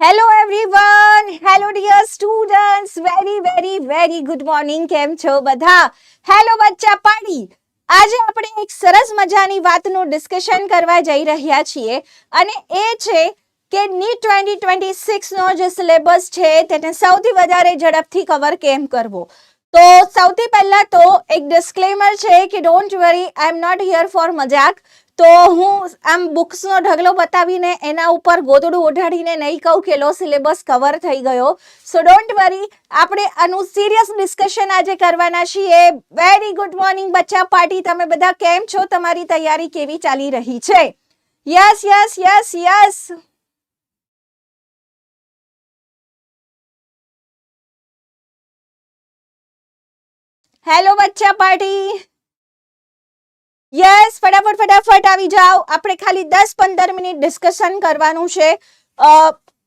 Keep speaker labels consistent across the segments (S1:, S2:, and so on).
S1: Hello everyone hello dear students very very very good morning કેમ છો બધા? Hello બચ્ચા પાડી. આજે આપણે એક સરસ મજાની વાતનું ડિસ્કશન કરવા જઈ રહ્યા છીએ. અને એ છે કે નીટ ટ્વેન્ટી ટ્વેન્ટી સિક્સનો જે સિલેબસ છે, તેને સૌથી વધારે ઝડપથી કવર કેમ કરવો? તો સૌથી પહેલા તો એક ડિસ્ક્લેમર છે કે don't worry I am not here for મજાક. તો હું આમ બુક્સનો ઢગલો બતાવીને એના ઉપર ગોદડું ઓઢાડીને નહીં કહું કે લો સિલેબસ કવર થઈ ગયો. સો ડોન્ટ વરી આપણે આનું સિરિયસ ડિસ્કશન આજે કરવાના છીએ. વેરી ગુડ મોર્નિંગ બચ્ચા પાર્ટી. તમે બધા કેમ છો? તમારી તૈયારી કેવી ચાલી રહી છે? Yes yes yes yes hello બચ્ચા પાર્ટી. યસ ફટાફટ ફટાફટ આવી જાઓ. આપણે ખાલી દસ, પંદર મિનિટ ડિસ્કશન કરવાનું છે.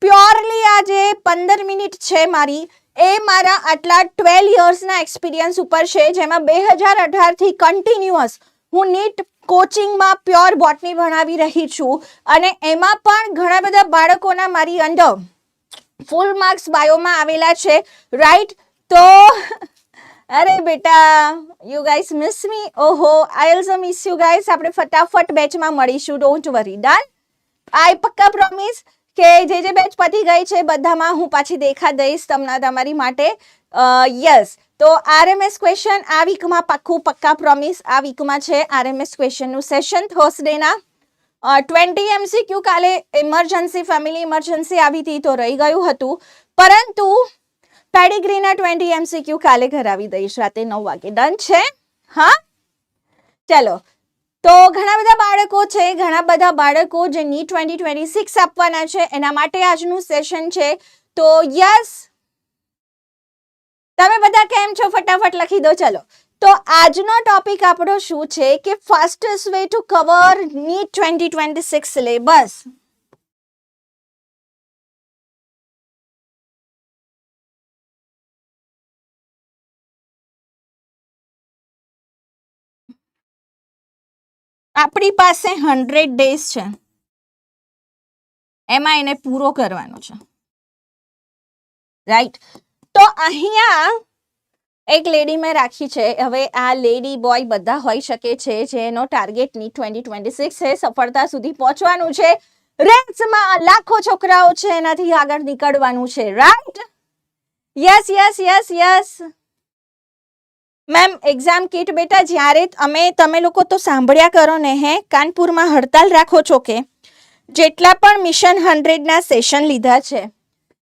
S1: પ્યોરલી આ જે પંદર મિનિટ છે મારી. એ મારા આટલા ટ્વેલ્વ યર્સના એક્સપિરિયન્સ ઉપર છે, જેમાં બે હજાર અઢારથી કન્ટિન્યુઅસ હું નીટ કોચિંગમાં પ્યોર બોટની ભણાવી રહી છું. અને એમાં પણ ઘણા બધા બાળકોના મારી અંડર ફૂલ માર્ક્સ બાયોમાં આવેલા છે. રાઈટ તો અરે બેટા યુ ગાઈસ મિસ મી ઓહો I also miss you guys આપણે ફટાફટ બેચમાં મળીશું. ડોન્ટ વરી ડન આઈ પક્કા પ્રોમિસ કે જે જે બેચ પતી ગઈ છે, બધામાં હું પાછી દેખા દઈશ તમને તમારી માટે. યસ તો આરએમએસ ક્વેશ્ચન આ વીકમાં પાક્કું પક્કા પ્રોમિસ આ વીકમાં છે. આરએમએસ ક્વેશ્ચનનું સેશન થર્સડેના ટ્વેન્ટી એમસીક્યુ કાલે ઇમરજન્સી ફેમિલી ઇમરજન્સી આવી હતી તો રહી ગયું હતું. પરંતુ પેડિગ્રીના ટ્વેન્ટી એમસીક્યુ કાલે કરાવી દઈશ, રાતે નવ વાગે. ડન છે? હા? ચાલો. તો ઘણા બધા બાળકો છે, ઘણા બધા બાળકો જે ની ટ્વેન્ટી ટ્વેન્ટી સિક્સ આપવાના છે, એના માટે આજનું સેશન છે. તો યસ. તમે બધા કેમ છો? ફટાફટ લખી દો, ચલો. તો આજનો ટોપિક આપણો શું છે? કે fastest way to cover NEET twenty twenty six syllabus આપણી પાસે હંડ્રેડ ડેઝ છે. એમાં એને પૂરો કરવાનો છે. રાઈટ તો અહીંયા એક લેડી મેં રાખી છે. હવે આ લેડી બોય બધા હોઈ શકે છે જેનો ટાર્ગેટની ટ્વેન્ટી ટ્વેન્ટી સિક્સ છે, સફળતા સુધી પહોંચવાનું છે. રેન્સમાં લાખો છોકરાઓ છે, એનાથી આગળ નીકળવાનું છે. Right yes yes yes yes ma'am exam kit બેટા, જ્યારે અમે, તમે લોકો તો સાંભળ્યા કરો ને, હે? કાનપુરમાં હડતાલ રાખો છો કે? જેટલા પણ મિશન હંડ્રેડના સેશન લીધા છે.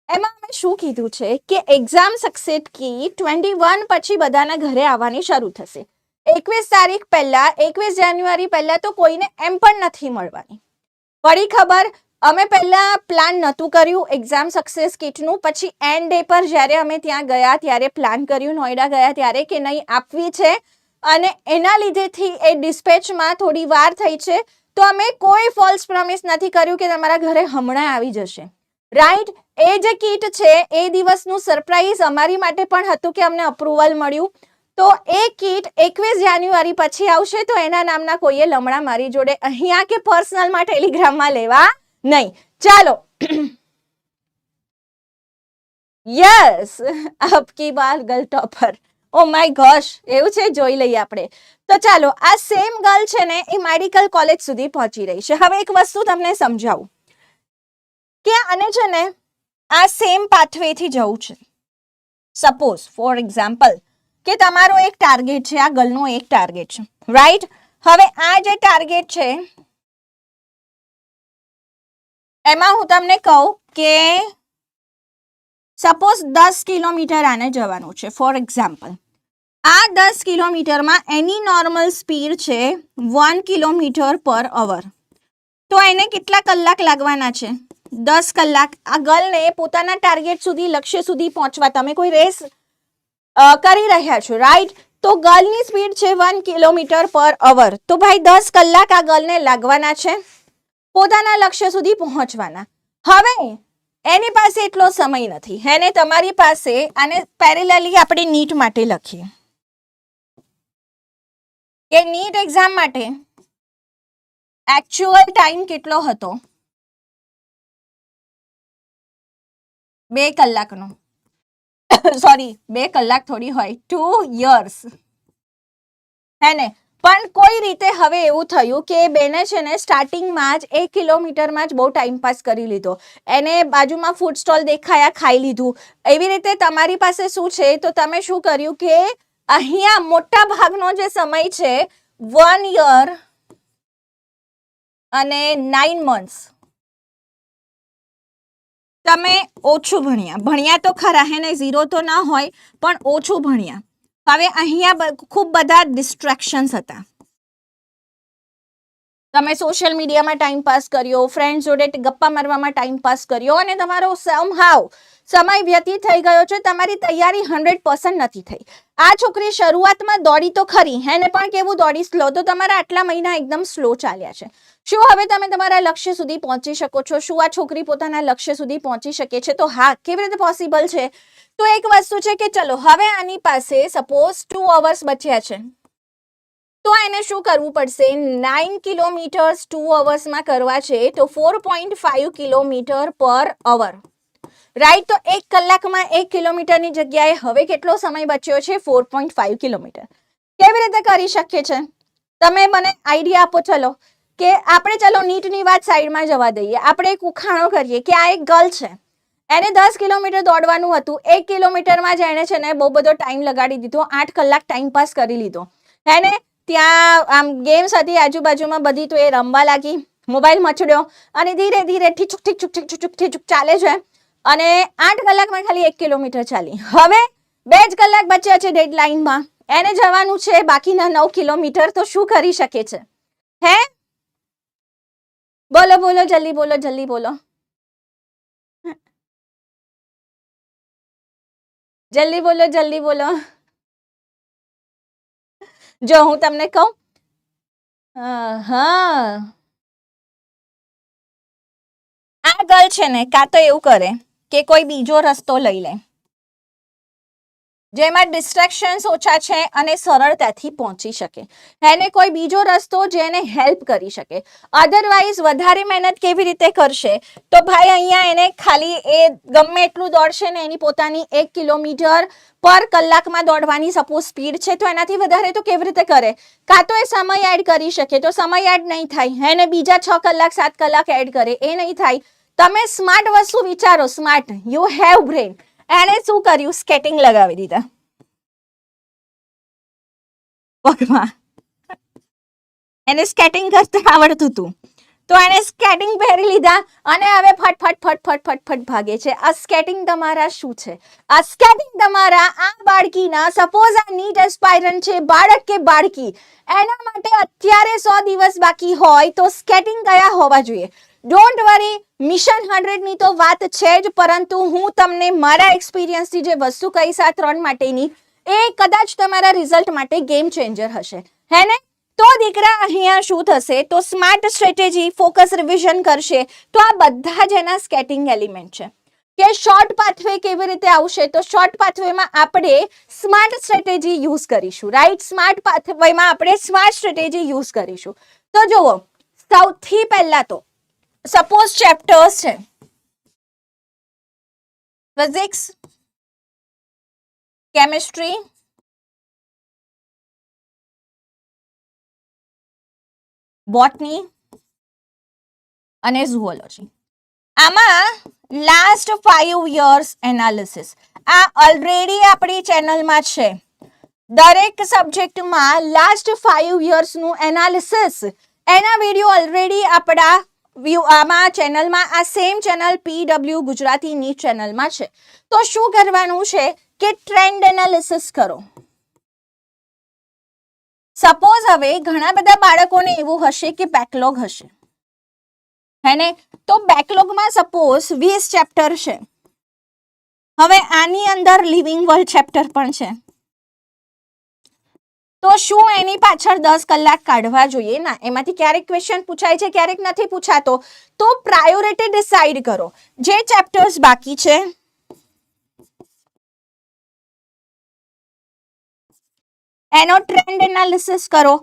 S1: એમાં અમે શું કીધું છે કે એક્ઝામ સક્સેસ કી ટ્વેન્ટી વન પછી બધાના ઘરે આવવાની શરૂ થશે. એકવીસ તારીખ પહેલા, એકવીસ જાન્યુઆરી પહેલા તો કોઈને એમ પણ નથી મળવાની. વળી ખબર અમે પહેલા પ્લાન નહોતું કર્યું એક્ઝામ સક્સેસ કિટનું પછી એન્ડ ડે પર જ્યારે અમે ત્યાં ગયા, ત્યારે પ્લાન કર્યું નોઈડા ગયા ત્યારે કે નહીં, આપવી છે. અને એના લીધેથી એ ડિસ્પેચમાં થોડી વાર થઈ છે. તો અમે કોઈ ફોલ્સ પ્રોમિસ નથી કર્યું કે તમારા ઘરે હમણાં આવી જશે. રાઈટ એ જે કીટ છે, એ દિવસનું સરપ્રાઈઝ અમારી માટે પણ હતું કે અમને અપ્રુવલ મળ્યું. તો એ કીટ એકવીસ જાન્યુઆરી પછી આવશે, તો એના નામના કોઈએ લમણા મારી જોડે અહીંયા કે પર્સનલમાં ટેલિગ્રામમાં લેવા? નહીં. ચાલો. યસ આપકી બાર girl topper oh my gosh એવું છે? જોઈ લઈએ આપણે. તો ચાલો, આ સેમ ગર્લ છે ને, એ મેડિકલ કોલેજ સુધી પહોંચી રહી છે. હવે એક વસ્તુ તમને સમજાવું. કે આને છે ને, આ સેમ પાથવેથી જવું છે. સપોઝ ફોર એક્ઝામ્પલ કે તમારો એક ટાર્ગેટ છે, આ ગર્લનો એક ટાર્ગેટ છે. રાઈટ હવે આ જે ટાર્ગેટ છે એમાં હું તમને કહું કે સપોઝ દસ કિલોમીટર આને જવાનું છે ફોર એક્ઝામ્પલ આ દસ કિલોમીટરમાં એની નોર્મલ સ્પીડ છે વન કિલોમીટર પર અવર તો એને કેટલા કલાક લાગવાના છે? દસ કલાક. આ ગર્લને પોતાના ટાર્ગેટ સુધી, લક્ષ્ય સુધી પહોંચવા તમે કોઈ રેસ કરી રહ્યા છો રાઈટ તો ગર્લની સ્પીડ છે વન કિલોમીટર પર અવર તો ભાઈ દસ કલાક આ ગર્લને લાગવાના છે? પોતાના લક્ષ્ય સુધી પહોંચવાના. હવે એની પાસે એટલો સમય નથી. એને તમારી પાસે આને પેરેલલી આપણે નીટ માટે લખીએ. કે નીટ એક્ઝામ માટે એકચ્યુઅલ ટાઈમ કેટલો હતો? બે કલાકનો. સોરી બે કલાક થોડી હોય. ટુ યર્સ હે ને પણ કોઈ રીતે હવે એવું થયું કે બેને છે ને સ્ટાર્ટિંગમાં જ એક કિલોમીટરમાં જ બહુ ટાઈમ પાસ કરી લીધો. એને બાજુમાં ફૂડ સ્ટોલ દેખાયા, ખાઈ લીધું. એવી રીતે તમારી પાસે શું છે? તો તમે શું કર્યું કે અહીંયા મોટા ભાગનો જે સમય છે વન યર અને નાઇન મંથ્સ તમે ઓછું ભણ્યા. ભણ્યા તો ખરા, હે ને? ઝીરો તો ના હોય, પણ ઓછું ભણ્યા. હવે અહીંયા ખૂબ બધા ડિસ્ટ્રેક્શન્સ હતા. તમે સોશિયલ મીડિયામાં ટાઈમ પાસ કર્યો ફ્રેન્ડ જોડે ગપ્પા મારવામાં ટાઈમ પાસ કર્યો અને તમારો સમહાવ સમય વ્યતીત થઈ ગયો છે, તમારી તૈયારી હંડ્રેડ પર્સન્ટ નથી થઈ. આ છોકરી શરૂઆતમાં દોડી તો ખરી, હેને પણ કેવું દોડી સ્લો તો તમારા આટલા મહિના એકદમ સ્લો ચાલ્યા છે. શું હવે તમે તમારા લક્ષ્ય સુધી પહોંચી શકો છો? શું આ છોકરી પોતાના લક્ષ્ય સુધી પહોંચી શકે છે? તો હા, કેવી રીતે પોસિબલ છે? તો એક વસ્તુ છે કે ચલો, હવે આની પાસે સપોઝ ટુ અવર્સ બચ્યા છે. તો એને શું કરવું પડશે? નાઇન કિલોમીટર્સ ટુ અવર્સમાં કરવા છે, તો four point five kilometre per અવર રાઈટ તો એક કલાકમાં એક કિલોમીટરની જગ્યાએ હવે કેટલો સમય બચ્યો છે? ફોર પોઈન્ટ ફાઇવ કિલોમીટર કેવી રીતે કરી શકીએ છે? તમે મને આઈડિયા આપો, ચલો. કે આપણે ચલો નીટની વાત સાઈડમાં જવા દઈએ. આપણે એક ઉખાણો કરીએ કે આ એક ગર્લ છે. એને દસ કિલોમીટર દોડવાનું હતું. એક કિલોમીટરમાં જ એણે છે ને બહુ બધો ટાઈમ લગાડી દીધો. આઠ કલાક ટાઈમ પાસ કરી લીધો. હેને? ત્યાં આમ ગેમ્સ હતી આજુબાજુમાં બધી તો એ રમવા લાગી. મોબાઈલ મચડ્યો. અને ધીરે ધીરે ઠીચુક ઠીચુક ઠીચુક ઠીચુક ઠીચુક ચાલે છે. અને આઠ કલાકમાં ખાલી એક કિલોમીટર ચાલી. હવે બે જ કલાક બચ્યા છે ડેડલાઇનમાં એને જવાનું છે બાકીના નવ કિલોમીટર તો શું કરી શકે છે? હે? બોલો બોલો, જલ્દી બોલો જલ્દી બોલો. જલ્દી બોલો જલ્દી બોલો. જો, હું તમને કહું. હા. આ ગર્લ છે ને, કાં તો એવું કરે કે કોઈ બીજો રસ્તો લઈ લે. જેમાં ડિસ્ટ્રેક્શન્સ ઓછા છે અને સરળતાથી પહોંચી શકે. એને કોઈ બીજો રસ્તો જેને હેલ્પ કરી શકે. અધરવાઇઝ વધારે મહેનત કેવી રીતે કરશે? તો ભાઈ અહીંયા એને ખાલી એ ગમે એટલું દોડશે ને એની પોતાની એક કિલોમીટર પર કલાકમાં દોડવાની સપોઝ સ્પીડ છે, તો એનાથી વધારે તો કેવી રીતે કરે? કાં તો એ સમય એડ કરી શકે. તો સમય એડ નહીં થાય. એને બીજા છ કલાક, સાત કલાક એડ કરે. એ નહીં થાય. તમે સ્માર્ટ વસ્તુ વિચારો. સ્માર્ટ યુ હેવ બ્રેન એણે શું કર્યું? સ્કેટિંગ લગાવી દીધા. પગમાં એને સ્કેટિંગ કરતા આવડતું હતું તો એને સ્કેટિંગ પહેરી લીધા અને હવે ફટફટ ફટફટ ફટ ફટ ફટ ફટ ભાગે છે. આ સ્કેટિંગ તમારા શું છે? આ સ્કેટિંગ તમારા આ બાળકીના સપોઝ આ નીટ એસ્પાયરન્ટ છે, બાળક કે બાળકી, એના માટે અત્યારે સો દિવસ બાકી હોય તો સ્કેટિંગ કયા હોવા જોઈએ? ડોન્ટ વરી મિશન હંડ્રેડની તો વાત છે જ, પરંતુ હું તમને મારા એક્સપિરિયન્સથી જે વસ્તુ કહીશ આ ત્રણ માટેની, એ કદાચ તમારા રિઝલ્ટ માટે ગેમ ચેન્જર હશે. હે ને? તો દીકરા અહીંયા શું થશે? તો સ્માર્ટ સ્ટ્રેટેજી ફોકસ રિવિઝન કરશે. તો આ બધા જ એના સ્કેટિંગ એલિમેન્ટ છે. કે શોર્ટ પાથવે કેવી રીતે આવશે? તો શોર્ટ પાથવેમાં આપણે સ્માર્ટ સ્ટ્રેટેજી યુઝ કરીશું રાઈટ સ્માર્ટ પાથવેમાં આપણે સ્માર્ટ સ્ટ્રેટેજી યુઝ કરીશું. તો જુઓ, સૌથી પહેલા તો સપોઝ ચેપ્ટર્સ છે. ફિઝિક્સ કેમિસ્ટ્રી બોટની અને ઝુઓલોજી. આમાં લાસ્ટ ફાઈવ યર્સ એનાલિસિસ આ ઓલરેડી આપણી ચેનલમાં છે. દરેક સબ્જેક્ટમાં લાસ્ટ ફાઈવ યર્સનું એનાલિસિસ એના વીડિયો ઓલરેડી આપણા વ્યૂ આમાં ચેનલમાં આ સેમ ચેનલ પીડબ્લ્યુ ગુજરાતીની ચેનલમાં છે. તો શું કરવાનું છે કે ટ્રેન્ડ એનાલિસિસ કરો. સપોઝ હવે ઘણા બધા બાળકોને એવું હશે કે બેકલોગ હશે. હેને? તો બેકલોગમાં સપોઝ વીસ ચેપ્ટર છે. હવે આની અંદર લિવિંગ વર્લ્ડ ચેપ્ટર પણ છે. તો શું એની પાછળ દસ કલાક કાઢવા જોઈએ? ના, એમાંથી ક્યારેક ક્વેશ્ચન પૂછાય છે, ક્યારેક નથી પૂછાતો. તો પ્રાયોરિટી ડિસાઈડ કરો. જે ચેપ્ટર્સ બાકી છે એનો ટ્રેન્ડ એનાલિસિસ કરો.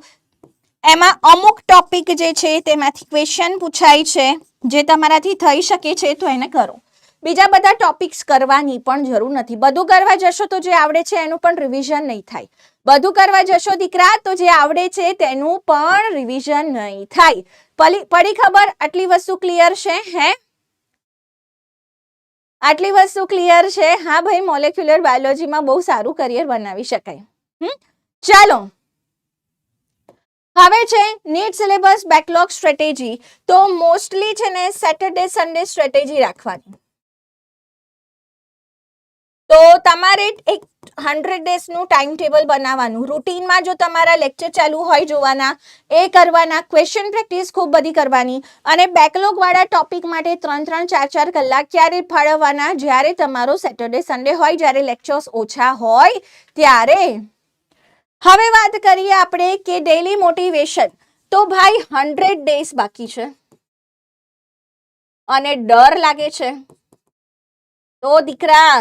S1: એમાં અમુક ટોપિક જે છે તેમાંથી ક્વેશ્ચન પૂછાય છે, જે તમારાથી થઈ શકે છે તો એને કરો. બીજા બધા ટોપિક્સ કરવાની પણ જરૂર નથી. બધું કરવા જશો તો જે આવડે છે એનું પણ રિવિઝન નહીં થાય. બધું કરવા જશો દીકરા તો જે આવડે છે તેનું પણ રિવિઝન નહીં થાય. પડી ખબર? આટલી વસ્તુ ક્લિયર છે, હે? આટલી વસ્તુ ક્લિયર છે? હા ભાઈ મોલેક્યુલર બાયોલોજીમાં બહુ સારું કરિયર બનાવી શકાય. હમ? ચાલો. હવે છે નીટ સિલેબસ બેકલોગ સ્ટ્રેટેજી. તો મોસ્ટલી છે ને સેટરડે સન્ડે સ્ટ્રેટેજી રાખવાની. તો તમારે એક હંડ્રેડ ડેઝનું ટાઈમ ટેબલ બનાવવાનું. રૂટીનમાં જો તમારા લેક્ચર ચાલુ હોય જોવાના, એ કરવાના, ક્વેશ્ચન પ્રેક્ટિસ ખૂબ બધી કરવાની અને બેકલોગવાળા ટોપિક માટે ત્રણ ત્રણ ચાર ચાર કલાક ક્યારે ફાળવવાના, જ્યારે તમારો સેટરડે સન્ડે હોય, જ્યારે લેક્ચર્સ ઓછા હોય, ત્યારે હવે વાત કરીએ આપણે કે ડેલી મોટિવેશન તો ભાઈ હંડ્રેડ ડેઝ બાકી છે. અને ડર લાગે છે. તો દીકરા,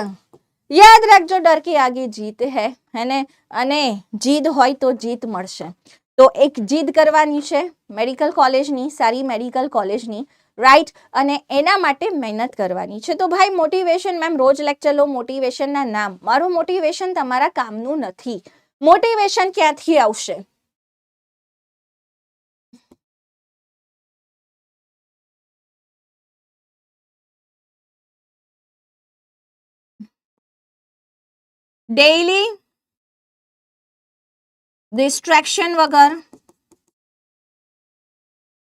S1: યાદ રાખજો ડર કે આગે જીત હે હેને અને જીદ હોય તો જીત મળશે. તો એક જીદ કરવાની છે મેડિકલ કોલેજની સારી મેડિકલ કોલેજની રાઈટ અને એના માટે મહેનત કરવાની છે. તો ભાઈ મોટિવેશન મેમ રોજ લેક્ચર લો મોટિવેશનના નામ. મારું મોટિવેશન તમારા કામનું નથી. મોટિવેશન ક્યાંથી આવશે? ડેઈલી ડિસ્ટ્રેક્શન વગર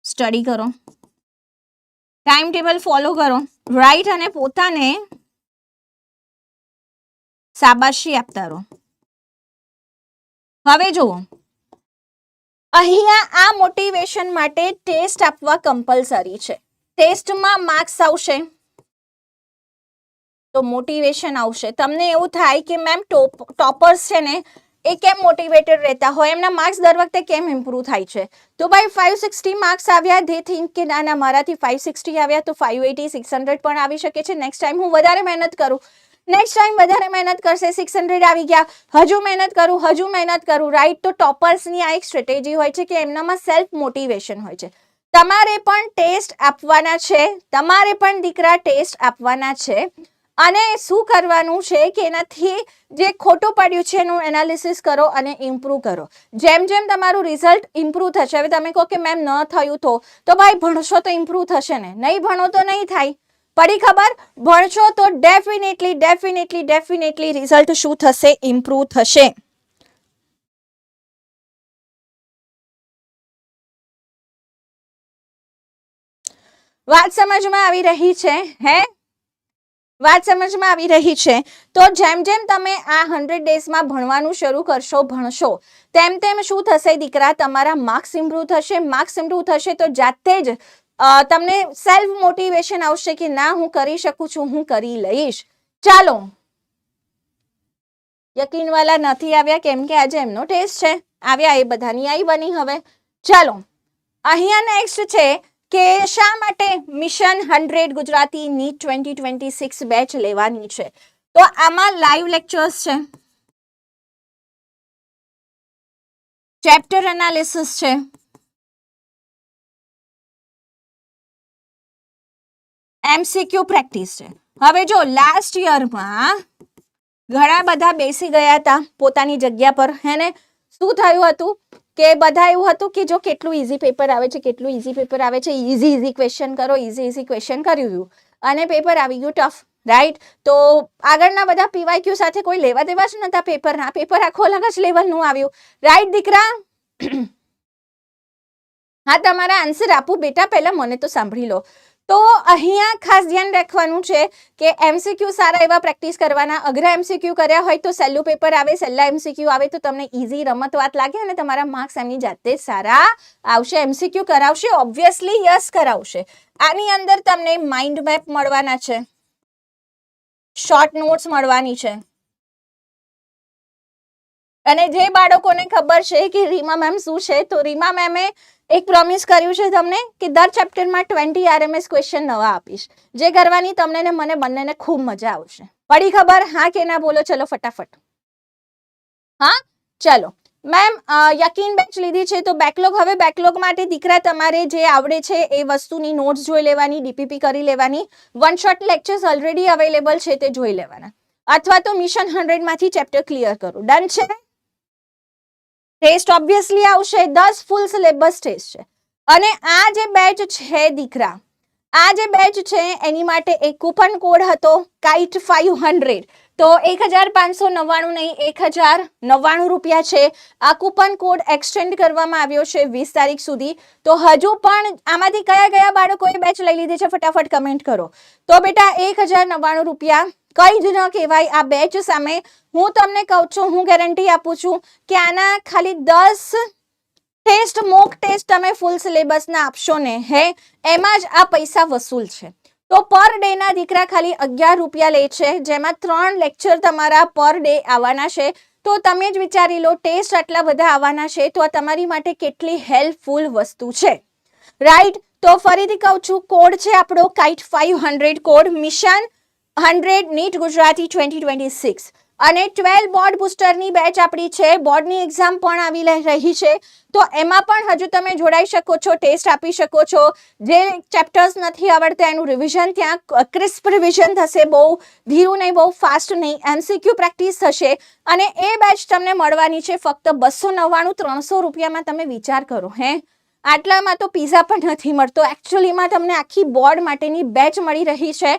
S1: સ્ટડી કરો. ટાઈમ ટેબલ ફોલો કરો. રાઈટ અને પોતાને શાબાશી આપતા રહો. હવે જુઓ. અહીંયા આ મોટિવેશન માટે ટેસ્ટ આપવા કમ્પલસરી છે. ટેસ્ટમાં માર્ક્સ આવશે. તો મોટિવેશન આવશે. તમને એવું થાય કે મેમ ટોપર્સ છે ને, એ કેમ મોટિવેટેડ રહેતા હોય? એમના માર્ક્સ દર વખતે કેમ ઇમ્પ્રૂવ થાય છે? તો ભાઈ ફાઇવ સિક્સટી માર્ક્સ આવ્યા. ધે થિંક કે ના ના, મારાથી ફાઇવ સિક્સટી આવ્યા તો ફાઇવ એટી સિક્સ હંડ્રેડ પણ આવી શકે છે. નેક્સ્ટ ટાઈમ હું વધારે મહેનત કરું નેક્સ્ટ ટાઈમ વધારે મહેનત કરશે સિક્સ હંડ્રેડ આવી ગયા. હજુ મહેનત કરું, હજુ મહેનત કરું. રાઈટ તો ટોપર્સની આ એક સ્ટ્રેટેજી હોય છે કે એમનામાં સેલ્ફ મોટિવેશન હોય છે. તમારે પણ ટેસ્ટ આપવાના છે. તમારે પણ દીકરા ટેસ્ટ આપવાના છે. અને શું કરવાનું છે કે એનાથી જે ખોટું પડ્યું છે એનું એનાલિસિસ કરો અને ઇમ્પ્રૂવ કરો. જેમ જેમ તમારું રિઝલ્ટ ઇમ્પ્રૂવ થશે. હવે તમે કહો કે મેમ ન થયું તો. તો ભાઈ, ભણશો તો ઇમ્પ્રૂવ થશે ને? નહીં ભણો તો નહીં થાય. પડી ખબર? ભણશો તો ડેફિનેટલી ડેફિનેટલી ડેફિનેટલી રિઝલ્ટ શું થશે? ઇમ્પ્રૂવ થશે. વાત સમજમાં આવી રહી છે, હે? વાત સમજમાં આવી રહી છે. તો જેમ જેમ તમે આ હંડ્રેડ ડેઝમાં ભણવાનું શરૂ કરશો, ભણશો, તેમ તેમ શું થશે? દીકરા, તમારા માર્ક્સ ઇમ્પ્રૂવ થશે. માર્ક્સ ઇમ્પ્રૂવ થશે તો જાતે જ તમને સેલ્ફ મોટિવેશન આવશે કે ના, હું કરી શકું છું, હું કરી લઈશ. ચાલો. યકીનવાલા નથી આવ્યા, કેમ કે આજે એમનો ટેસ્ટ છે. આવ્યા એ બધાની આઈ બની હવે. ચાલો. અહીંયા નેક્સ્ટ છે કે શા માટે mission hundred Gujarati NEET twenty twenty six batch લેવાની છે? તો આમાં લાઈવ લેક્ચર્સ છે. ચેપ્ટર એનાલિસિસ છે. એમસીક્યુ પ્રેક્ટિસ છે. હવે જો લાસ્ટ યરમાં ઘણા બધા બેસી ગયા હતા પોતાની જગ્યા પર. હેને? શું થયું હતું? કે બધા એવું હતું કે જો કેટલું ઇઝી પેપર આવે છે, કેટલું ઇઝી પેપર આવે છે ઇઝી ઇઝી ક્વેશ્ચન કરો ઇઝી ઇઝી ક્વેશ્ચન કર્યું અને પેપર આવી ગયું ટફ રાઈટ તો આગળના બધા પીવાયક્યુ સાથે કોઈ લેવા દેવા જ નતા પેપરના પેપર આખો અલગ જ લેવલનું આવ્યું. રાઈટ દીકરા? હા, તમારા આન્સર આપું બેટા, પહેલા મને તો સાંભળી લો. તો અહીંયા ખાસ ધ્યાન રાખવાનું છે કે એમસીક્યુ સારા એવા પ્રેક્ટિસ કરવાના. અઘરા એમસીક્યુ કર્યા હોય તો સહેલું પેપર આવે સહેલા એમસીક્યુ આવે તો તમને ઇઝી રમત વાત લાગે અને તમારા માર્ક્સ એમની જાતે સારા આવશે. એમસીક્યુ કરાવશે ઓબ્વિયસલી યસ કરાવશે. આની અંદર તમને માઇન્ડ મેપ મળવાના છે. શોર્ટ નોટ્સ મળવાની છે. અને જે બાળકોને ખબર છે કે રીમા મેમ શું છે, તો રીમા મેમે એક પ્રોમિસ કર્યું છે તમને કે દર ચેપ્ટરમાં ટ્વેન્ટી આરએમએસ ક્વેશ્ચન નવા આપીશ. જે કરવાની તમને ને મને બંનેને ખૂબ મજા આવશે. પડી ખબર? હા કે ના બોલો? ચલો ફટાફટ. હા? ચલો. મેમ યકીન બેચ લીધી છે તો બેકલોગ હવે બેકલોગ માટે દીકરા તમારે જે આવડે છે એ વસ્તુની નોટ્સ જોઈ લેવાની ડીપીપી કરી લેવાની. One shot lectures already available છે તે જોઈ લેવાના. અથવા તો મિશન હંડ્રેડમાંથી ચેપ્ટર ક્લિયર કરો. ડન છે? ટેસ્ટ ઓબ્વિયસલી આવશે, દસ ફૂલ સિલેબસ ટેસ્ટ છે. અને આ જે બેચ છે દીકરા, આ જે બેચ છે, એની માટે એક કૂપન કોડ હતો કાઇટ ફાઇવ હંડ્રેડ તો એક હજાર પાંચસો નવ્વાણું નહીં, એક હજાર નવ્વાણું રૂપિયા છે. આ કૂપન કોડ એક્સટેન્ડ કરવામાં આવ્યો છે વીસ તારીખ સુધી. તો હજુ પણ આમાંથી કયા કયા બાળકોએ બેચ લઈ લીધી છે, ફટાફટ કમેન્ટ કરો. તો બેટા, એક હજાર નવ્વાણું રૂપિયા કંઈ જ ન કહેવાય. આ બેચ સામે હું તમને કહું છું, હું ગેરંટી આપું છું કે આના ખાલી દસ ટેસ્ટ, મોક ટેસ્ટ તમે ફૂલ સિલેબસના આપશો ને, હે? એમાં જ આ પૈસા વસૂલ છે. તો પર ડે ના દીકરા ખાલી અગિયાર રૂપિયા લે છે, જેમાં ત્રણ લેક્ચર તમારા પર ડે આવવાના છે. તો તમે જ વિચારી લો, ટેસ્ટ આટલા બધા આવવાના છે, તો આ તમારી માટે કેટલી હેલ્પફુલ વસ્તુ છે. રાઈટ? તો ફરીથી કહું છું, કોડ છે આપણો, kite five hundred code. Mission hundred NEET Gujarati twenty twenty six અને ટ્વેલ્વ બોર્ડ બુસ્ટરની બેચ આપણી છે. બોર્ડની એક્ઝામ પણ આવી રહી છે. તો એમાં પણ હજુ તમે જોડાઈ શકો છો, ટેસ્ટ આપી શકો છો. જે ચેપ્ટર્સ નથી આવડતા એનું રિવિઝન ત્યાં ક્રિસ્પ રિવિઝન થશે. બહુ ધીરું નહીં, બહુ ફાસ્ટ નહીં. એમસીક્યુ પ્રેક્ટિસ થશે. અને એ બેચ તમને મળવાની છે ફક્ત બસો નવ્વાણું, ત્રણસો રૂપિયામાં તમે વિચાર કરો, હે? આટલામાં તો પીઝા પણ નથી મળતો. એકચ્યુઅલીમાં તમને આખી બોર્ડ માટેની બેચ મળી રહી છે.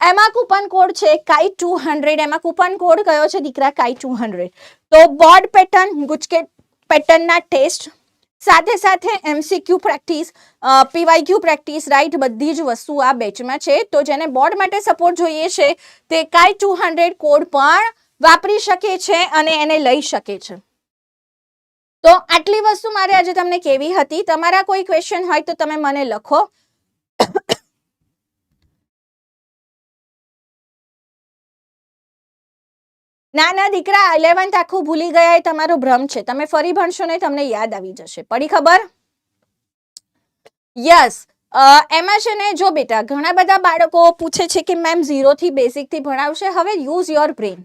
S1: એમાં કૂપન કોડ છે કાઈ ટુ હંડ્રેડ એમાં કૂપન કોડ કયો છે દીકરા? કાઈ ટુ હંડ્રેડ તો બોર્ડ પેટર્ન ગુજકેટ પેટર્નના ટેસ્ટ, સાથે સાથે MCQ practice PYQ practice right બધી જ વસ્તુ આ બેચમાં છે. તો જેને બોર્ડ માટે સપોર્ટ જોઈએ છે, તે કાઈ ટુ હંડ્રેડ કોડ પણ વાપરી શકે છે અને એને લઈ શકે છે. તો આટલી વસ્તુ મારે આજે તમને કેવી હતી. તમારા કોઈ ક્વેશ્ચન હોય તો તમે મને લખો. ના ના, દીકરા ઇલેવન્થ આખું ભૂલી ગયા એ તમારો ભ્રમ છે. તમે ફરી ભણશો ને તમને યાદ આવી જશે. પડી ખબર? યસ એમાં છે ને, જો બેટા, ઘણા બધા બાળકો પૂછે છે કે મેમ ઝીરોથી બેસિકથી ભણાવશે. હવે યુઝ યોર બ્રેન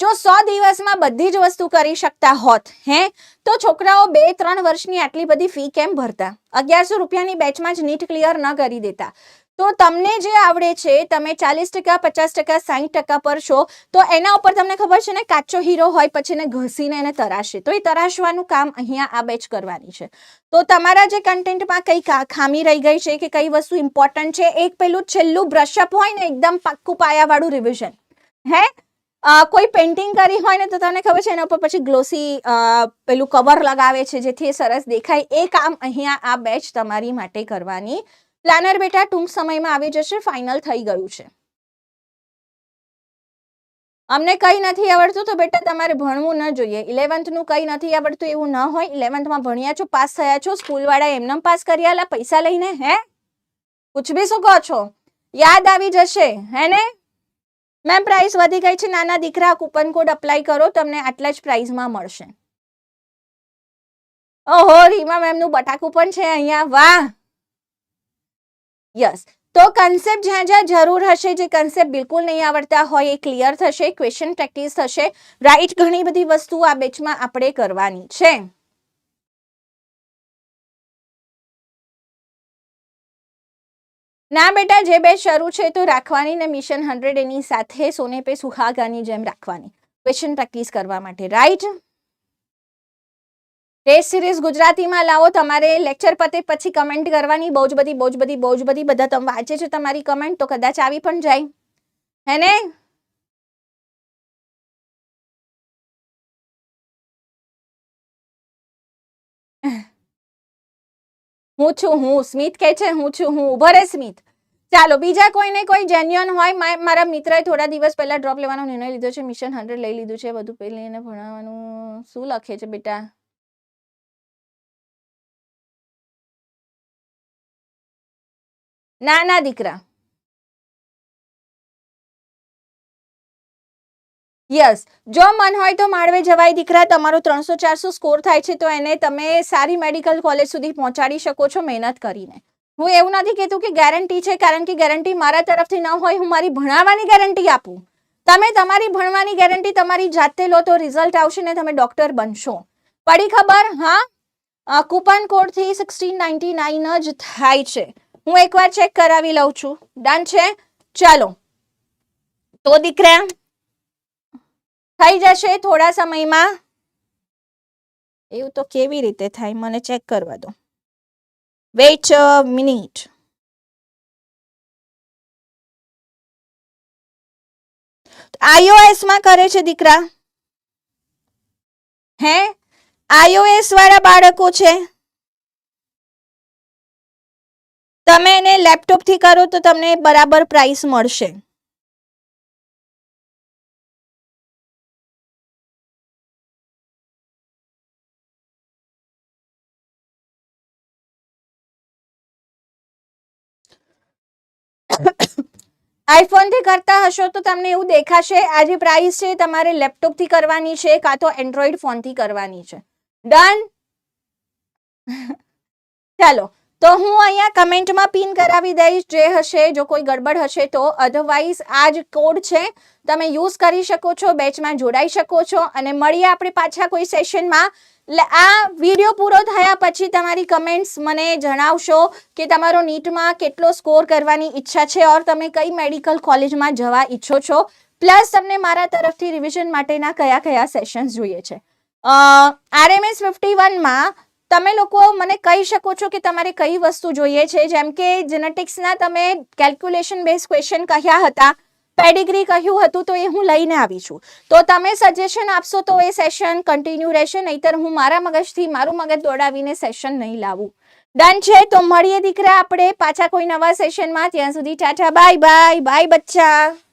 S1: જો સો દિવસમાં બધી જ વસ્તુ કરી શકતા હોત, હે? તો છોકરાઓ બે, ત્રણ વર્ષની આટલી બધી ફી કેમ ભરતા? અગિયારસો રૂપિયાની બેચમાં જ નીટ ક્લિયર ન કરી દેતા. તો તમને જે આવડે છે, તમે ચાલીસ ટકા, પચાસ ટકા સાહીઠ ટકા પર છો, તો એના ઉપર તમને ખબર છે ને, કાચો હીરો હોય પછી એને ઘસીને એને તરાશે. તો એ તરાશવાનું કામ અહીંયા આ બેચ કરવાની છે. તો તમારા જે કન્ટેન્ટમાં કઈ ખામી રહી ગઈ છે કે કઈ વસ્તુ ઇમ્પોર્ટન્ટ છે, એક પેલું છેલ્લું બ્રશઅપ હોય ને, એકદમ પાક્કું પાયાવાળું રિવિઝન હે? કોઈ પેઇન્ટિંગ કરી હોય ને, તો તમને ખબર છે, એના ઉપર પછી ગ્લોસી પેલું કવર લગાવે છે, જેથી એ સરસ દેખાય. એ કામ અહીંયા આ બેચ તમારી માટે કરવાની પ્લાનર બેટા, ટૂંક સમયમાં આવી જશે ફાઇનલ થઈ ગયું છે. અમને કઈ નથી આવડતું તો બેટા તમારે ભણવું ન જોઈએ. ઇલેવન્થનું કઈ નથી આવડતું, એવું ન હોય. ઇલેવન્થમાં ભણ્યા છો, પાસ થયા છો સ્કૂલવાળા એમને પાસ કર્યા પૈસા લઈને, હે? કુછ શું કહો છો? યાદ આવી જશે, હે ને? મેમ પ્રાઇસ વધી ગઈ છે, નાના દીકરા કૂપન કોડ અપ્લાય કરો, તમને આટલા જ પ્રાઇઝમાં મળશે. ઓહો, રીમા મેમનું બટાકું પણ છે અહીંયા, વાહ! યસ તો કન્સેપ્ટ જ્યાં જ્યાં જરૂર હશે, જે કન્સેપ્ટ બિલકુલ નહીં આવડતા હોય, એ ક્લિયર થશે ક્વેશ્ચન પ્રેક્ટિસ થશે. રાઈટ ઘણી બધી વસ્તુ આ બેચમાં આપણે કરવાની છે. ના બેટા, જે બે શરૂ છે તો રાખવાની ને મિશન હંડ્રેડ એની સાથે સોને પે સુહાગાની જેમ રાખવાની. ક્વેશ્ચન પ્રેક્ટિસ કરવા માટે. રાઈટ ટેસ્ટ સિરીઝ ગુજરાતીમાં લાવો, તમારે લેક્ચર પતે પછી કમેન્ટ કરવાની, બહુ જ બધી, બહુ જ બધી, બહુ જ બધી બધા તમે વાંચે છે તમારી કમેન્ટ તો કદાચ આવી પણ જાય. હે ને? હું છું, હું, સ્મિત કે છે, હું છું, હું ઊભો રે સ્મિત. ચાલો, બીજા કોઈને કોઈ જેન્યુઅન હોય મારા મિત્રએ થોડા દિવસ પહેલા ડ્રોપ લેવાનો નિર્ણય લીધો છે મિશન હંડ્રેડ લઈ લીધું છે, બધું પહેલી એને ભણાવવાનું શું લખે છે બેટા? ના ના દીકરા. યસ જો મન હોય તો માળવે જવાય દીકરા. તમારો ત્રણસો ચારસો સ્કોર થાય છે તો એને તમે સારી મેડિકલ કોલેજ સુધી પહોંચાડી શકો છો મહેનત કરીને. હું એવું નથી કહેતું કે ગેરંટી છે, કારણ કે ગેરંટી મારા તરફથી ન હોય, હું મારી ભણાવવાની ગેરંટી આપું. તમે તમારી ભણવાની ગેરંટી તમારી જાતે લો તો રિઝલ્ટ આવશે ને તમે ડોક્ટર બનશો. પડી ખબર? હા? કૂપન કોડથી સિક્સટીન નાઇન્ટી નાઇન જ થાય છે. હું એકવાર ચેક કરાવી લઉં છું. ડન છે? ચાલો. તો દીકરા, થઈ જશે થોડા સમયમાં. એવું તો કેવી રીતે થાય? મને ચેક કરવા દો. વેઇટ મિનિટ આઈઓએસમાં કરે છે દીકરા. હે? આઈઓએસ વાળા બાળકો છે. તમે એને લેપટોપથી કરો તો તમને બરાબર પ્રાઇસ મળશે. આઈફોનથી કરતા હશો તો તમને એવું દેખાશે, આ જે પ્રાઇસ છે તમારે લેપટોપથી કરવાની છે, કાં તો એન્ડ્રોઈડ ફોનથી કરવાની છે. ડન ચાલો તો હું અહીંયા કમેન્ટમાં પિન કરાવી દઈશ, જે હશે, જો કોઈ ગડબડ હશે તો. અધરવાઇઝ આ જ કોડ છે. તમે યુઝ કરી શકો છો બેચમાં જોડાઈ શકો છો અને મળીએ આપણે પાછા કોઈ સેશનમાં આ વીડિયો પૂરો થયા પછી તમારી કમેન્ટ્સ મને જણાવશો કે તમારો નીટમાં કેટલો સ્કોર કરવાની ઈચ્છા છે ઓર તમે કઈ મેડિકલ કોલેજમાં જવા ઈચ્છો છો. પ્લસ તમને મારા તરફથી રિવિઝન માટેના કયા કયા સેશન્સ જોઈએ છે. આરએમએસ ફિફ્ટી વનમાં તમે લોકો મને કહી શકો છો કે તમારે કઈ વસ્તુ જોઈએ છે? જેમ કે જેનેટિક્સના તમે કેલ્ક્યુલેશન બેઝ ક્વેશ્ચન કહ્યા હતા પેડિગ્રી કહ્યું હતું, તો એ હું લઈને આવી છું. તો તમે સજેશન આપશો તો એ સેશન કન્ટિન્યુ રહેશે, નહીતર હું મારા મગજથી મારું મગજ દોડાવીને સેશન નહીં લાવું. ડન છે, તો મળીએ દીકરા આપણે પાછા કોઈ નવા સેશનમાં ત્યાં સુધી ટાટા, બાય બાય બાય, બચ્ચા.